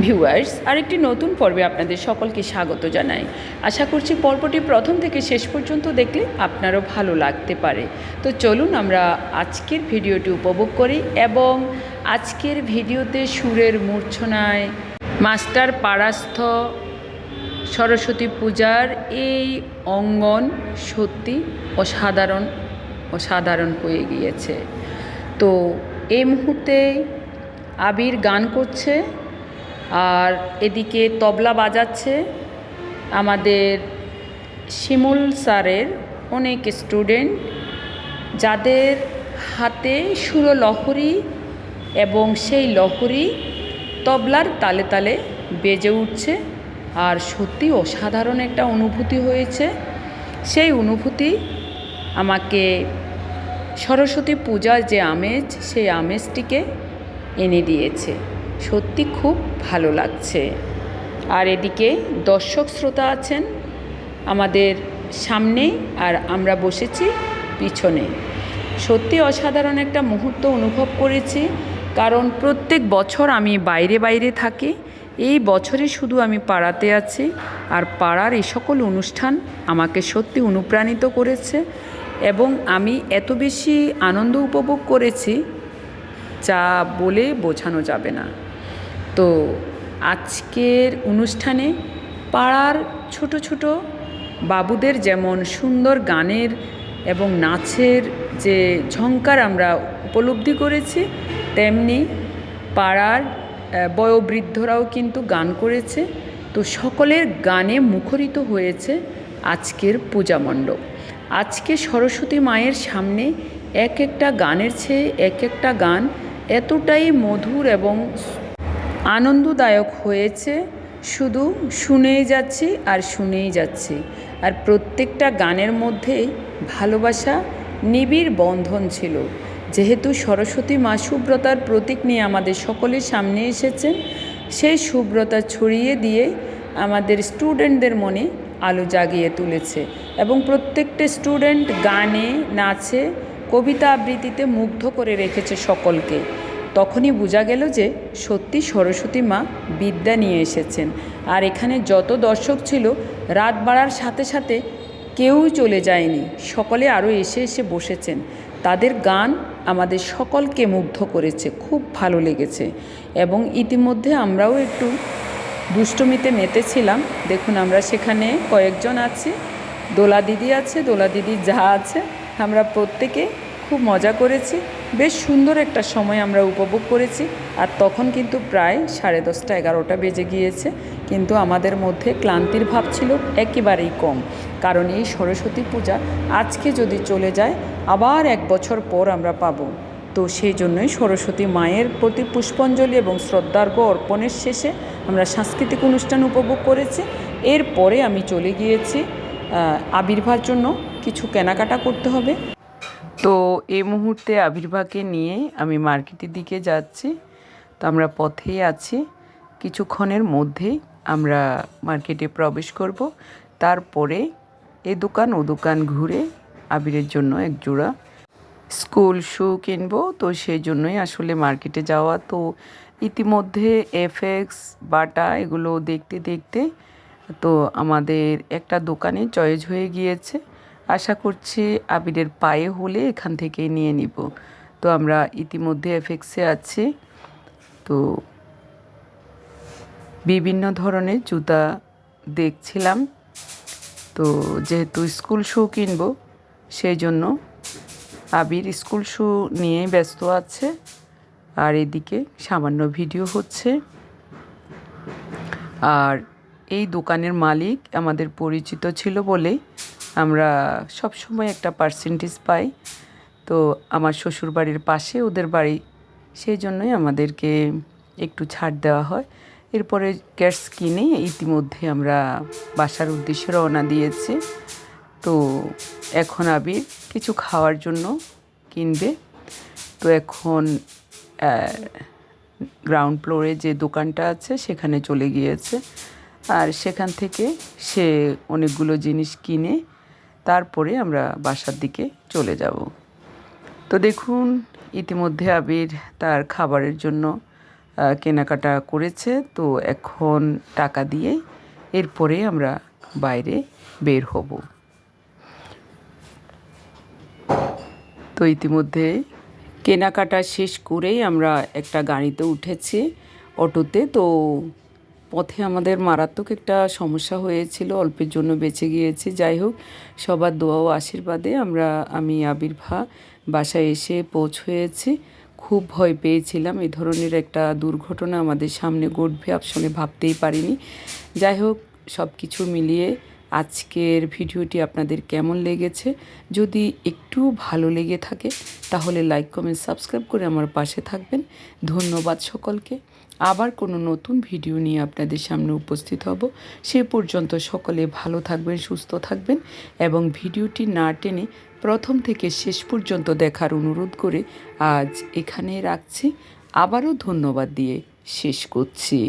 Viewers আরেকটি নতুন পর্বে আপনাদের সকলকে স্বাগত জানাই। আশা করছি পর্বটি প্রথম থেকে শেষ পর্যন্ত দেখলে আপনারও ভালো লাগতে পারে। তো চলুন আমরা আজকের ভিডিওটি উপভোগ করি এবং আজকের ভিডিওতে সুরের মূর্ছনায় মাস্টার পারাস্থ সরস্বতী পূজার এই অঙ্গন সত্যি অসাধারণ অসাধারণ হয়ে গিয়েছে। তো এই মুহূর্তে আবির গান করছে আর এদিকে তবলা বাজাচ্ছে। আমাদের শিমুল স্যারের অনেক স্টুডেন্ট যাদের হাতে সুরলহরী এবং সেই লহরী তবলার তালে তালে বেজে উঠছে আর সত্যি অসাধারণ একটা অনুভূতি হয়েছে। সেই অনুভূতি আমাকে সরস্বতী পূজার যে আমেজ, সেই আমেজটিকে এনে দিয়েছে। সত্যি খুব ভালো লাগছে। আর এদিকে দর্শক শ্রোতা আছেন আমাদের সামনে আর আমরা বসেছি পিছনে। সত্যি অসাধারণ একটা মুহূর্ত অনুভব করেছি, কারণ প্রত্যেক বছর আমি বাইরে বাইরে থাকি। এই বছরে শুধু আমি পাড়াতে আছি আর পাড়ার এই সকল অনুষ্ঠান আমাকে সত্যি অনুপ্রাণিত করেছে এবং আমি এত বেশি আনন্দ উপভোগ করেছি, যা বলে বোঝানো যাবে না। তো আজকের অনুষ্ঠানে পাড়ার ছোট ছোট বাবুদের যেমন সুন্দর গানের এবং নাচের যে ঝঙ্কার আমরা উপলব্ধি করেছি, তেমনি পাড়ার বয়োবৃদ্ধরাও কিন্তু গান করেছে। তো সকলের গানে মুখরিত হয়েছে আজকের পূজা মণ্ডপ। আজকে সরস্বতী মায়ের সামনে এক একটা গানের চেয়ে এক একটা গান এতটাই মধুর এবং আনন্দদায়ক হয়েছে। শুধু শুনেই যাচ্ছি আর শুনেই যাচ্ছি। আর প্রত্যেকটা গানের মধ্যেই ভালোবাসা নিবিড় বন্ধন ছিল। যেহেতু সরস্বতী মা সুব্রতার প্রতীক নিয়ে আমাদের সকলের সামনে এসেছেন, সেই সুব্রতা ছড়িয়ে দিয়ে আমাদের স্টুডেন্টদের মনে আলো জাগিয়ে তুলেছে এবং প্রত্যেকটা স্টুডেন্ট গানে, নাচে, কবিতা আবৃত্তিতে মুগ্ধ করে রেখেছে সকলকে। তখনই বোঝা গেল যে সত্যি সরস্বতী মা বিদ্যা নিয়ে এসেছেন। আর এখানে যত দর্শক ছিল, রাত বাড়ার সাথে সাথে কেউই চলে যায়নি। সকলে আরও এসে এসে বসেছেন। তাদের গান আমাদের সকলকে মুগ্ধ করেছে, খুব ভালো লেগেছে। এবং ইতিমধ্যে আমরাও একটু দুষ্টমিতে মেতেছিলাম দেখুন, আমরা সেখানে কয়েকজন আছি। দোলা দিদি আছে, দোলা দিদি যা আছে, আমরা প্রত্যেকে খুব মজা করেছি। বেশ সুন্দর একটা সময় আমরা উপভোগ করেছি। আর তখন কিন্তু প্রায় সাড়ে দশটা এগারোটা বেজে গিয়েছে। কিন্তু আমাদের মধ্যে ক্লান্তির ভাব ছিল একেবারেই কম। কারণ এই সরস্বতী পূজা আজকে যদি চলে যায়, আবার এক বছর পর আমরা পাবো। তো সেই জন্যই সরস্বতী মায়ের প্রতি পুষ্পাঞ্জলি এবং শ্রদ্ধার্ঘ অর্পণের শেষে আমরা সাংস্কৃতিক অনুষ্ঠান উপভোগ করেছি। এরপরে আমি চলে গিয়েছি আবির্ভার জন্য কিছু কেনাকাটা করতে হবে। তো এই মুহূর্তে আবির্ভাকে নিয়ে আমি মার্কেটের দিকে যাচ্ছি। তো আমরা পথেই আছি। কিছুক্ষণের মধ্যেই আমরা মার্কেটে প্রবেশ করব। তারপরে এ দোকান, ও দোকান ঘুরে আবিরের জন্য এক জোড়া স্কুল শু কিনবো। তো সেই জন্যই আসলে মার্কেটে যাওয়া। তো ইতিমধ্যে এফএক্স, বাটা এগুলো দেখতে দেখতে তো আমাদের একটা দোকানে চয়েস হয়ে গিয়েছে। আশা করছি আবিরের পায়ে হলে এখান থেকে নিয়ে নিব। তো আমরা ইতিমধ্যে এফেক্সে আছি। তো বিভিন্ন ধরনের জুতা দেখছিলাম। তো যেহেতু স্কুল শু কিনবো, সেই জন্য আবির স্কুল শু নিয়ে ব্যস্ত আছে। আর এদিকে সামান্য ভিডিও হচ্ছে। আর এই দোকানের মালিক আমাদের পরিচিত ছিল বলে আমরা সব সময় একটা পার্সেন্টেজ পাই। তো আমার শ্বশুর বাড়ির পাশে ওদের বাড়ি, সেই জন্যই আমাদেরকে একটু ছাড় দেওয়া হয়। এরপরে গ্যাস কিনে ইতিমধ্যে আমরা বাসার উদ্দেশ্যে রওনা দিয়েছি। তো এখন আবির কিছু খাওয়ার জন্য কিনবে। তো এখন গ্রাউন্ড ফ্লোরে যে দোকানটা আছে, সেখানে চলে গিয়েছে। আর সেখান থেকে সে অনেকগুলো জিনিস কিনে তারপরে আমরা বাসার দিকে চলে যাব। তো দেখুন, ইতিমধ্যে আবির তার খাবারের জন্য কেনাকাটা করেছে। তো এখন টাকা দিয়ে এরপরে আমরা বাইরে বের হব। তো ইতিমধ্যে কেনাকাটা শেষ করেই আমরা একটা গাড়িতে উঠেছি অটোতে। তো পথে আমাদের মারাত্মক একটা সমস্যা হয়েছিল, অল্পের জন্য বেঁচে গিয়েছি। যাই হোক, সবার দোয়া ও আশীর্বাদে আমরা, আমি আবির্ভা বাসায় এসে পৌঁছয়েছি। খুব ভয় পেয়েছিলাম, এ ধরনের একটা দুর্ঘটনা আমাদের সামনে ঘটবে আসলে ভাবতেই পারিনি। যাই হোক সব কিছু মিলিয়ে আজকের ভিডিওটি আপনাদের কেমন লেগেছে? যদি একটু ভালো লেগে থাকে, তাহলে লাইক, কমেন্ট, সাবস্ক্রাইব করে আমার পাশে থাকবেন। ধন্যবাদ সকলকে। আবার কোনো নতুন ভিডিও নিয়ে আপনাদের সামনে উপস্থিত হব। সে পর্যন্ত সকলে ভালো থাকবেন, সুস্থ থাকবেন এবং ভিডিওটি না টেনে প্রথম থেকে শেষ পর্যন্ত দেখার অনুরোধ করে আজ এখানে রাখছি। আবারও ধন্যবাদ দিয়ে শেষ করছি।